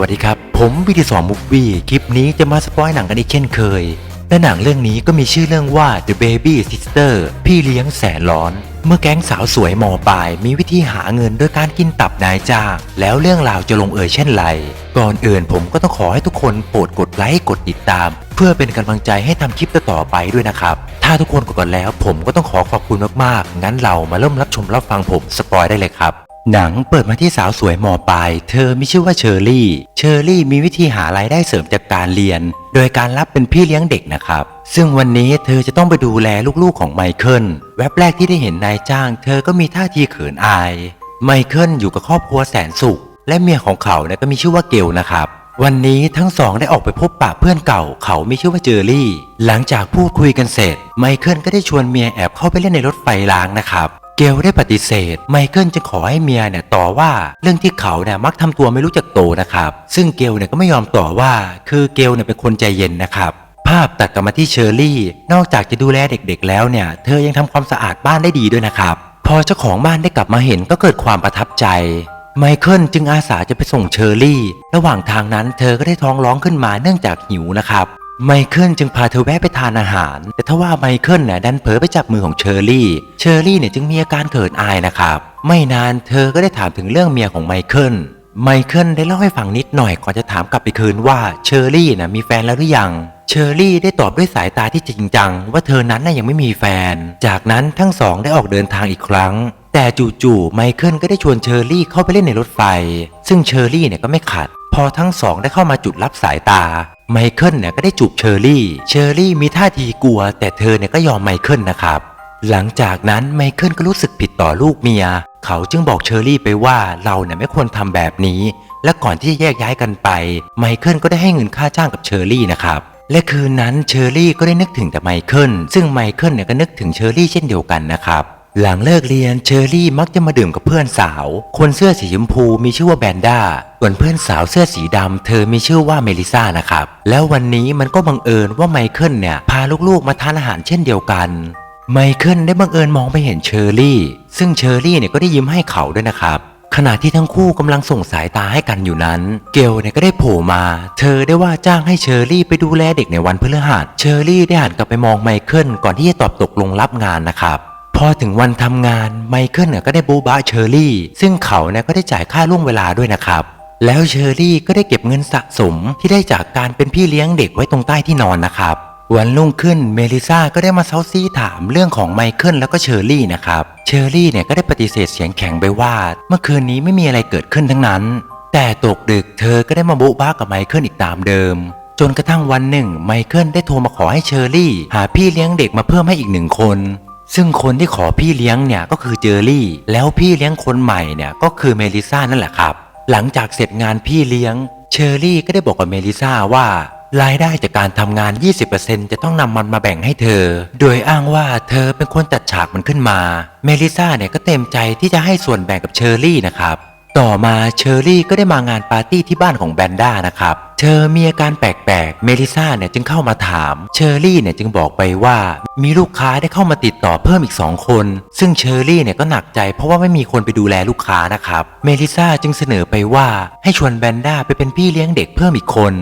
วัสดีครับ ผมวิดีสองมุกวี่คลิปนี้จะมาสปอยหนังกันอีกเช่นเคย และหนังเรื่องนี้ก็มีชื่อเรื่องว่า The Baby Sister พี่เลี้ยงแสนร้อน เมื่อแก๊งสาวสวยมอปลาย มีวิธีหาเงินโดยการกินตับนายจ้าง แล้วเรื่องราวจะลงเอยเช่นไร ก่อนอื่นผมก็ต้องขอให้ทุกคนโปรดกดไลค์กดติดตาม เพื่อเป็นกำลังใจให้ทำคลิปต่อไปด้วยนะครับ ถ้าทุกคนกดกันแล้ว ผมก็ต้องขอขอบคุณมากๆงั้นเรามาเริ่มรับชมรับฟังผมสปอยได้เลยครับ หนังเปิดมาที่สาวสวยมอปลายเธอมีชื่อว่าเชอรี่ เชอรี่มีวิธีหารายได้เสริมจากการเรียน โดยการรับเป็นพี่เลี้ยงเด็กนะครับ ซึ่งวันนี้เธอจะต้องไปดูแลลูกๆของไมเคิล แวบแรกที่ได้เห็นนายจ้าง เธอก็มีท่าทีเขินอาย ไมเคิลอยู่กับครอบครัวแสนสุข และเมียของเขาเนี่ยก็มีชื่อว่าเกลนะครับ วันนี้ทั้งสองได้ออกไปพบปะเพื่อนเก่า เขามีชื่อว่าเจอรี่ หลังจากพูดคุยกันเสร็จ ไมเคิลก็ได้ชวนเมียแอบเข้าไปเล่นในรถไฟล้างนะครับ เกลได้ปฏิเสธ ไมเคิลจึงขอให้เมียเนี่ยต่อว่าเรื่องที่เขาเนี่ยมักทำตัวไม่รู้จักโตนะครับ ซึ่งเกลเนี่ยก็ไม่ยอมต่อว่า คือเกลเนี่ยเป็นคนใจเย็นนะครับ ภาพตัดกลับมาที่เชอรี่ นอกจากจะดูแลเด็กๆ แล้วเนี่ยเธอยังทำความสะอาดบ้านได้ดีด้วยนะครับ พอเจ้าของบ้านได้กลับมาเห็นก็เกิดความประทับใจไมเคิลจึงอาสาจะไปส่งเชอรี่ ระหว่างทางนั้นเธอก็ได้ท้องร้องขึ้นมาเนื่องจากหิวนะครับ ไมเคิลจึงพาเธอแวะไปทานอาหาร แต่ทว่าไมเคิลเนี่ยดันเผลอไปจับมือของเชอรี่ เชอรี่เนี่ยจึงมีอาการเขินอายนะครับ ไม่นานเธอก็ได้ถามถึงเรื่องเมียของไมเคิล ไมเคิลได้เล่าให้ฟังนิดหน่อยก่อนจะถามกลับไปคืนว่าเชอรี่นะมีแฟนแล้วหรือยัง เชอรี่ได้ตอบด้วยสายตาที่จริงจัง ว่าเธอนั้นน่ะยังไม่มีแฟน จากนั้นทั้งสองได้ออกเดินทางอีกครั้งแต่จู่ๆไมเคิลก็ได้ชวนเชอรี่เข้าไปเล่นในรถไฟ ซึ่งเชอรี่เนี่ยก็ไม่ขัด พอทั้งสองได้เข้ามาจุดรับสายตา ไมเคิลเนี่ยก็ได้จูบเชอรี่ เชอรี่มีท่าทีกลัว แต่เธอเนี่ยก็ยอมไมเคิลนะครับ หลังจากนั้นไมเคิลก็รู้สึกผิดต่อลูกเมีย เขาจึงบอกเชอรี่ไปว่าเราเนี่ยไม่ควรทำแบบนี้ และก่อนที่จะแยกย้ายกันไป ไมเคิลก็ได้ให้เงินค่าจ้างกับเชอรี่นะครับและคืนนั้นเชอรี่ก็ได้นึกถึงแต่ไมเคิลซึ่งไมเคิลเนี่ยก็นึกถึงเชอรี่เช่นเดียวกันนะครับ หลังเลิกเรียนเชอรี่มักจะมาดื่มกับเพื่อนสาว คนเสื้อสีชมพูมีชื่อว่าแบนด้า ส่วนเพื่อนสาวเสื้อสีดำเธอมีชื่อว่าเมลิซ่านะครับ แล้ววันนี้มันก็บังเอิญว่าไมเคิลเนี่ยพาลูกๆมาทานอาหารเช่นเดียวกัน ไมเคิลได้บังเอิญมองไปเห็นเชอรี่ ซึ่งเชอรี่เนี่ยก็ได้ยิ้มให้เขาด้วยนะครับขณะที่ทั้งคู่กำลังส่งสายตาให้กันอยู่นั้น เกลเนี่ยก็ได้โผล่มา เธอได้ว่าจ้างให้เชอรี่ไปดูแลเด็กในวันพฤหัส เชอรี่ได้หันกลับไปมองไมเคิลก่อนที่จะตอบตกลงรับงานนะครับ พอถึงวันทำงานไมเคิลเนี่ยก็ได้บูบาเชอรี่ ซึ่งเขาเนี่ยก็ได้จ่ายค่าล่วงเวลาด้วยนะครับ แล้วเชอรี่ก็ได้เก็บเงินสะสมที่ได้จากการเป็นพี่เลี้ยงเด็กไว้ตรงใต้ที่นอนนะครับวันรุ่งขึ้นเมลิซาก็ได้มาเซาซีถามเรื่องของไมเคิลแล้วก็เชอร์รี่นะครับ เชอรี่เนี่ยก็ได้ปฏิเสธเสียงแข็งไปว่า เมื่อคืนนี้ไม่มีอะไรเกิดขึ้นทั้งนั้น แต่ตกดึกเธอก็ได้มาโบ๊ะบ้ากับไมเคิลอีกตามเดิม จนกระทั่งวันหนึ่งไมเคิลได้โทรมาขอให้เชอรี่ หาพี่เลี้ยงเด็กมาเพิ่มให้อีกหนึ่งคน ซึ่งคนที่ขอพี่เลี้ยงเนี่ยก็คือเจอรี่ แล้วพี่เลี้ยงคนใหม่เนี่ยก็คือเมลิซ่านั่นแหละครับ หลังจากเสร็จงานพี่เลี้ยง เชอรี่ก็ได้บอกกับเมลิซ่าว่ารายได้จากการทำงาน 20%จะต้องนำมันมาแบ่งให้เธอ โดยอ้างว่าเธอเป็นคนจัดฉากมันขึ้นมา เมลิซ่าเนี่ยก็เต็มใจที่จะให้ส่วนแบ่งกับเชอรี่นะครับ ต่อมาเชอรี่ก็ได้มางานปาร์ตี้ที่บ้านของแบนด้านะครับ เธอมีอาการแปลกๆ เมลิซาเนี่ยจึงเข้ามาถาม เชอรี่เนี่ยจึงบอกไปว่ามีลูกค้าได้เข้ามาติดต่อเพิ่มอีกสองคน ซึ่งเชอรี่เนี่ยก็หนักใจเพราะว่าไม่มีคนไปดูแลลูกค้านะครับ เมลิซาจึงเสนอไปว่าให้ชวนแบนด้าไปเป็นพี่เลี้ยงเด็กเพิ่มอีกคน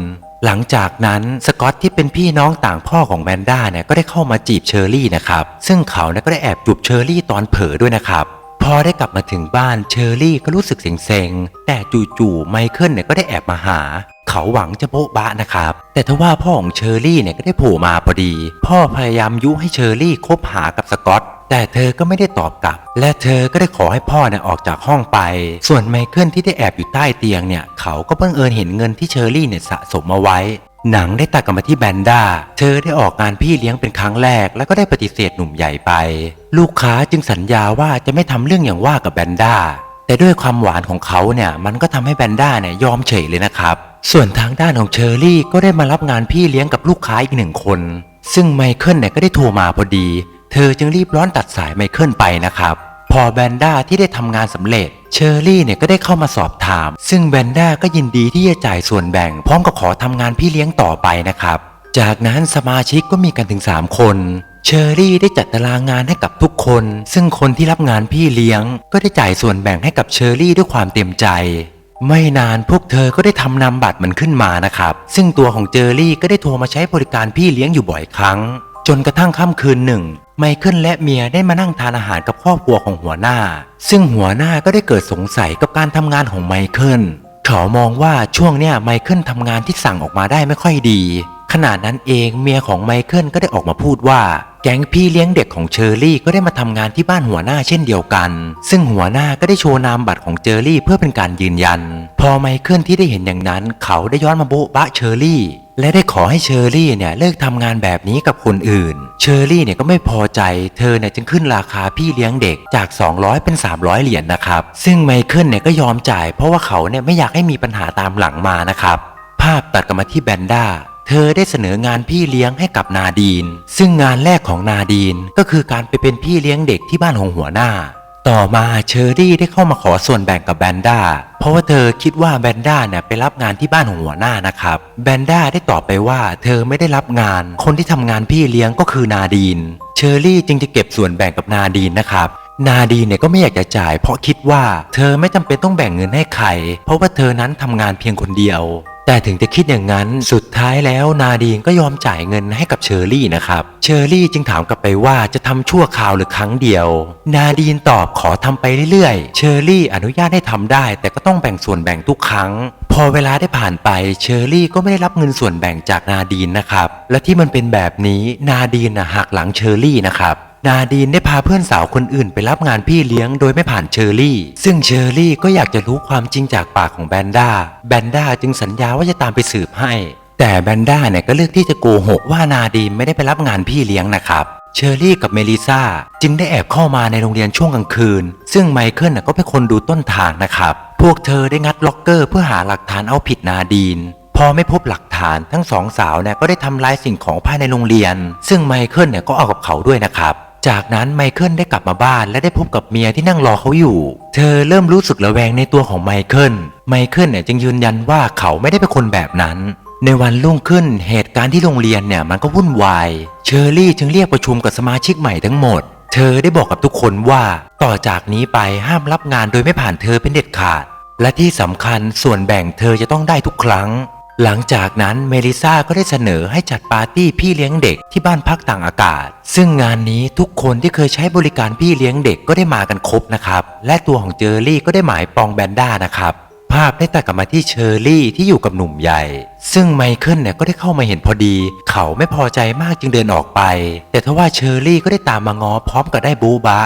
หลังจากนั้นสกอตที่เป็นพี่น้องต่างพ่อของแบนด้าเนี่ยก็ได้เข้ามาจีบเชอรี่นะครับซึ่งเขาเนี่ยก็ได้แอบจูบเชอรี่ตอนเผลอด้วยนะครับ พอได้กลับมาถึงบ้านเชอรี่ก็รู้สึกเซ็งๆแต่จู่ๆไมเคิลเนี่ยก็ได้แอบมาหา เขาหวังจะโบ๊ะบะนะครับ แต่ทว่าพ่อของเชอรี่เนี่ยก็ได้โผล่มาพอดี พ่อพยายามยุให้เชอรี่คบหากับสกอตแต่เธอก็ไม่ได้ตอบกลับ และเธอก็ได้ขอให้พ่อเนี่ยออกจากห้องไป ส่วนไมเคิลที่ได้แอบอยู่ใต้เตียงเนี่ย เขาก็บังเอิญเห็นเงินที่เชอรี่เนี่ยสะสมเอาไว้ หนังได้ตัดกลับมาที่แบนด้า เธอได้ออกงานพี่เลี้ยงเป็นครั้งแรก แล้วก็ได้ปฏิเสธหนุ่มใหญ่ไป ลูกค้าจึงสัญญาว่าจะไม่ทำเรื่องอย่างว่ากับแบนด้า แต่ด้วยความหวานของเขาเนี่ยมันก็ทำให้แบนด้าเนี่ยยอมเฉยเลยนะครับ ส่วนทางด้านของเชอรี่ก็ได้มารับงานพี่เลี้ยงกับลูกค้าอีกหนึ่งคน ซึ่งไมเคิลเนี่ยก็ได้โทรมาพอดี เธอจึงรีบร้อนตัดสายไมเคิลไปนะครับ พอแบนด้าที่ได้ทำงานสำเร็จ เชอรี่เนี่ยก็ได้เข้ามาสอบถาม ซึ่งแบนด้าก็ยินดีที่จะจ่ายส่วนแบ่ง พร้อมกับขอทำงานพี่เลี้ยงต่อไปนะครับ จากนั้นสมาชิกก็มีกันถึง 3 คนเชอรี่ได้จัดตารางงานให้กับทุกคน ซึ่งคนที่รับงานพี่เลี้ยง ก็ได้จ่ายส่วนแบ่งให้กับเชอรี่ด้วยความเต็มใจ ไม่นานพวกเธอก็ได้ทำนามบัตรมันขึ้นมานะครับ ซึ่งตัวของเจอรี่ก็ได้โทรมาใช้บริการพี่เลี้ยงอยู่บ่อยครั้ง จนกระทั่งค่ำคืนหนึ่ง ไมเคิลและเมียได้มานั่งทานอาหารกับครอบครัวของหัวหน้า ซึ่งหัวหน้าก็ได้เกิดสงสัยกับการทำงานของไมเคิลเขามองว่าช่วงเนี้ยไมเคิลทำงานที่สั่งออกมาได้ไม่ค่อยดี ขณะนั้นเองเมียของไมเคิลก็ได้ออกมาพูดว่า แก๊งพี่เลี้ยงเด็กของเชอรี่ก็ได้มาทำงานที่บ้านหัวหน้าเช่นเดียวกัน ซึ่งหัวหน้าก็ได้โชว์นามบัตรของเจอรี่เพื่อเป็นการยืนยัน พอไมเคิลที่ได้เห็นอย่างนั้น เขาได้ย้อนมาโบ๊ะบะเชอรี่และได้ขอให้เชอรี่เนี่ยเลิกทำงานแบบนี้กับคนอื่น เชอรี่เนี่ยก็ไม่พอใจ เธอเนี่ยจึงขึ้นราคาพี่เลี้ยงเด็กจาก 200 เป็น 300 เหรียญนะครับ ซึ่งไมเคิลเนี่ยก็ยอมจ่ายเพราะว่าเขาเนี่ยไม่อยากให้มีปัญหาตามหลังมานะครับ ภาพตัดกลับมาที่แบนด้า เธอได้เสนองานพี่เลี้ยงให้กับนาดีน ซึ่งงานแรกของนาดีนก็คือการไปเป็นพี่เลี้ยงเด็กที่บ้านของหัวหน้า ต่อมาเชอรี่ได้เข้ามาขอส่วนแบ่งกับแบนด้าเพราะว่าเธอคิดว่าแบนด้าเนี่ยไปรับงานที่บ้านของหัวหน้านะครับแบนด้าได้ตอบไปว่า เธอไม่ได้รับงาน คนที่ทำงานพี่เลี้ยงก็คือนาดีน เชอรี่จึงจะเก็บส่วนแบ่งกับนาดีนนะครับนาดีนเนี่ยก็ไม่อยากจะจ่ายเพราะคิดว่าเธอไม่จำเป็นต้องแบ่งเงินให้ใคร เพราะว่าเธอนั้นทำงานเพียงคนเดียว แต่ถึงจะคิดอย่างนั้นสุดท้ายแล้วนาดีนก็ยอมจ่ายเงินให้กับเชอรี่นะครับ เชอรี่จึงถามกลับไปว่าจะทำชั่วคราวหรือครั้งเดียว นาดีนตอบขอทำไปเรื่อยๆ เชอรี่อนุญาตให้ทำได้ แต่ก็ต้องแบ่งส่วนแบ่งทุกครั้ง พอเวลาได้ผ่านไปเชอรี่ก็ไม่ได้รับเงินส่วนแบ่งจากนาดีนนะครับ และที่มันเป็นแบบนี้นาดีนหักหลังเชอรี่นะครับ นาดีนได้พาเพื่อนสาวคนอื่นไปรับงานพี่เลี้ยงโดยไม่ผ่านเชอรี่ ซึ่งเชอรี่ก็อยากจะรู้ความจริงจากปากของแบนด้า แบนด้าจึงสัญญาว่าจะตามไปสืบให้ แต่แบนด้าเนี่ยก็เลือกที่จะโกหกว่านาดีนไม่ได้ไปรับงานพี่เลี้ยงนะครับเชอรี่กับเมลิซาจึงได้แอบเข้ามาในโรงเรียนช่วงกลางคืน ซึ่งไมเคิลก็เป็นคนดูต้นทางนะครับ พวกเธอได้งัดล็อกเกอร์เพื่อหาหลักฐานเอาผิดนาดีน พอไม่พบหลักฐานทั้งสองสาวเนี่ยก็ได้ทำลายสิ่งของภายในโรงเรียน ซึ่งไมเคิลเนี่ยก็เอากับเขาด้วยนะครับ จากนั้นไมเคิลได้กลับมาบ้านและได้พบกับเมียที่นั่งรอเขาอยู่ เธอเริ่มรู้สึกระแวงในตัวของไมเคิล ไมเคิลเนี่ยจึงยืนยันว่าเขาไม่ได้เป็นคนแบบนั้น ในวันรุ่งขึ้นเหตุการณ์ที่โรงเรียนเนี่ยมันก็วุ่นวาย เชอร์รี่จึงเรียกประชุมกับสมาชิกใหม่ทั้งหมด เธอได้บอกกับทุกคนว่าต่อจากนี้ไปห้ามรับงานโดยไม่ผ่านเธอเป็นเด็ดขาด และที่สำคัญส่วนแบ่งเธอจะต้องได้ทุกครั้ง หลังจากนั้นเมลิซาก็ได้เสนอให้จัดปาร์ตี้พี่เลี้ยงเด็กที่บ้านพักต่างอากาศ ซึ่งงานนี้ทุกคนที่เคยใช้บริการพี่เลี้ยงเด็กก็ได้มากันครบนะครับ และตัวของเจอรี่ก็ได้หมายปองแบนด้านะครับ ภาพได้ตัดกลับมาที่เชอรี่ที่อยู่กับหนุ่มใหญ่ ซึ่งไมเคิลเนี่ยก็ได้เข้ามาเห็นพอดี เขาไม่พอใจมากจึงเดินออกไป แต่ทว่าเชอรี่ก็ได้ตามมางอพร้อมกับได้บูบะ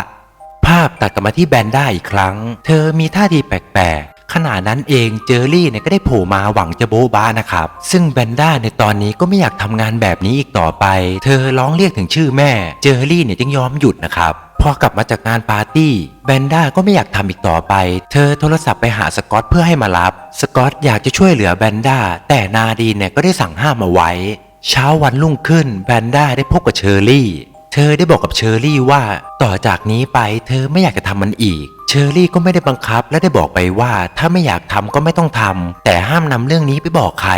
ภาพตัดกลับมาที่แบนด้าอีกครั้ง เธอมีท่าทีแปลก ขณะนั้นเองเจอรี่เนี่ยก็ได้โผล่มาหวังจะโบ๊ะบ้านะครับ ซึ่งแบนด้าในตอนนี้ก็ไม่อยากทำงานแบบนี้อีกต่อไป เธอร้องเรียกถึงชื่อแม่ เจอรี่เนี่ยจึงยอมหยุดนะครับพอกลับมาจากงานปาร์ตี้แบนด้าก็ไม่อยากทำอีกต่อไป เธอโทรศัพท์ไปหาสกอตเพื่อให้มารับ สกอตอยากจะช่วยเหลือแบนด้าแต่นาดีนเนี่ยก็ได้สั่งห้ามเอาไว้ เช้าวันรุ่งขึ้นแบนด้าได้พบกับเชอรี่ เธอได้บอกกับเชอรี่ว่า ต่อจากนี้ไปเธอไม่อยากจะทำมันอีก เชอรี่ก็ไม่ได้บังคับและได้บอกไปว่าถ้าไม่อยากทำก็ไม่ต้องทำแต่ห้ามนำเรื่องนี้ไปบอกใคร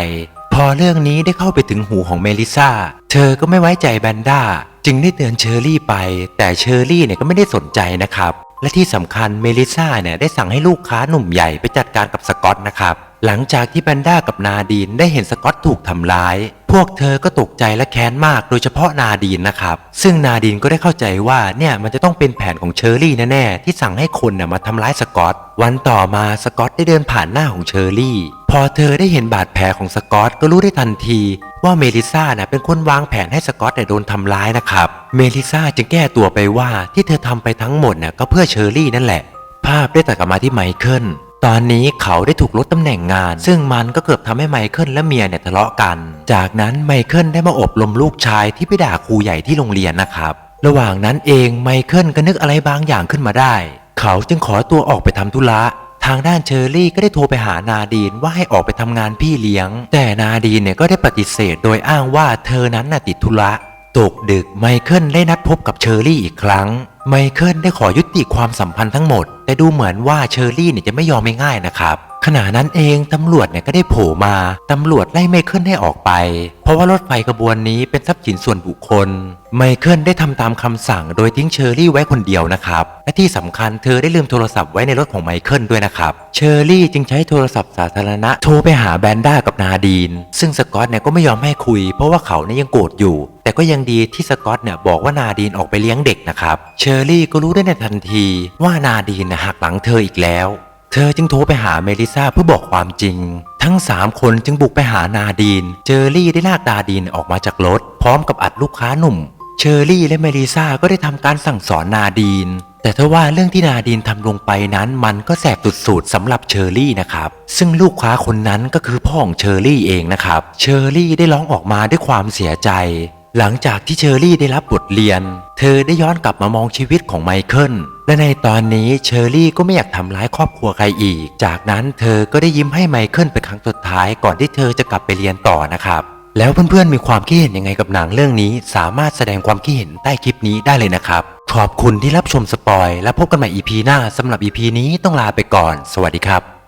พอเรื่องนี้ได้เข้าไปถึงหูของเมลิซาเธอก็ไม่ไว้ใจแบนด้าจึงได้เตือนเชอรี่ไป แต่เชอรี่เนี่ยก็ไม่ได้สนใจนะครับ และที่สำคัญเมลิซาเนี่ยได้สั่งให้ลูกค้าหนุ่มใหญ่ไปจัดการกับสกอตนะครับ หลังจากที่แบนด้ากับนาดีนได้เห็นสกอตถูกทำร้าย พวกเธอก็ตกใจและแค้นมากโดยเฉพาะนาดีนนะครับ ซึ่งนาดีนก็ได้เข้าใจว่าเนี่ยมันจะต้องเป็นแผนของเชอรี่แน่ๆที่สั่งให้คนน่ะมาทำร้ายสกอต วันต่อมาสกอตได้เดินผ่านหน้าของเชอรี่ พอเธอได้เห็นบาดแผลของสกอตก็รู้ได้ทันทีว่าเมลิซาน่ะเป็นคนวางแผนให้สกอตเนี่ยโดนทำร้ายนะครับ เมลิซาจึงแก้ตัวไปว่าที่เธอทำไปทั้งหมดน่ะก็เพื่อเชอรี่นั่นแหละ ภาพได้ตัดกลับมาที่ไมเคิล ตอนนี้เขาได้ถูกลดตำแหน่งงาน ซึ่งมันก็เกือบทำให้ไมเคิลและเมียเนี่ยทะเลาะกัน จากนั้นไมเคิลได้มาอบรมลูกชายที่ไปด่าครูใหญ่ที่โรงเรียนนะครับ ระหว่างนั้นเองไมเคิลก็นึกอะไรบางอย่างขึ้นมาได้ เขาจึงขอตัวออกไปทำธุระทางด้านเชอรี่ก็ได้โทรไปหานาดีนว่าให้ออกไปทำงานพี่เลี้ยง แต่นาดีนเนี่ยก็ได้ปฏิเสธโดยอ้างว่าเธอนั้นน่ะติดธุระ ตกดึกไมเคิลได้นัดพบกับเชอรี่อีกครั้ง ไมเคิลได้ขอยุติความสัมพันธ์ทั้งหมด แต่ดูเหมือนว่าเชอรี่เนี่ยจะไม่ยอมง่ายๆนะครับขณะนั้นเองตำรวจเนี่ยก็ได้โผล่มา ตำรวจไล่ไมเคิลให้ออกไป เพราะว่ารถไฟขบวนนี้เป็นทรัพย์สินส่วนบุคคล ไมเคิลได้ทำตามคำสั่งโดยทิ้งเชอรี่ไว้คนเดียวนะครับ และที่สำคัญเธอได้ลืมโทรศัพท์ไว้ในรถของไมเคิลด้วยนะครับ เชอรี่จึงใช้โทรศัพท์สาธารณะโทรไปหาแบนด้ากับนาดีน ซึ่งสกอตเนี่ยก็ไม่ยอมให้คุย เพราะว่าเขาเนี่ยยังโกรธอยู่ แต่ก็ยังดีที่สกอตเนี่ยบอกว่านาดีนออกไปเลี้ยงเด็กนะครับ เชอรี่ก็รู้ได้ในทันทีว่านาดีนหักหลังเธออีกแล้ว เธอจึงโทรไปหาเมลิซาเพื่อบอกความจริง ทั้ง 3 คนจึงบุกไปหานาดีนเจอรี่ได้ลากนาดีนออกมาจากรถ พร้อมกับอัดลูกค้าหนุ่ม เชอรี่และเมลิซาก็ได้ทำการสั่งสอนนาดีนแต่ถ้าว่าเรื่องที่นาดีนทำลงไปนั้นมันก็แสบสุดๆสำหรับเชอรี่นะครับ ซึ่งลูกค้าคนนั้นก็คือพ่อของเชอรี่เองนะครับ เชอรี่ได้ร้องออกมาด้วยความเสียใจ หลังจากที่เชอรี่ได้รับบทเรียน เธอได้ย้อนกลับมามองชีวิตของไมเคิล และในตอนนี้เชอรี่ก็ไม่อยากทำร้ายครอบครัวใครอีก จากนั้นเธอก็ได้ยิ้มให้ไมเคิลเป็นครั้งสุดท้ายก่อนที่เธอจะกลับไปเรียนต่อนะครับ แล้วเพื่อนๆมีความคิดเห็นยังไงกับหนังเรื่องนี้ สามารถแสดงความคิดเห็นใต้คลิปนี้ได้เลยนะครับ ขอบคุณที่รับชมสปอยและพบกันใหม่ EP หน้าสำหรับ EP นี้ต้องลาไปก่อน สวัสดีครับ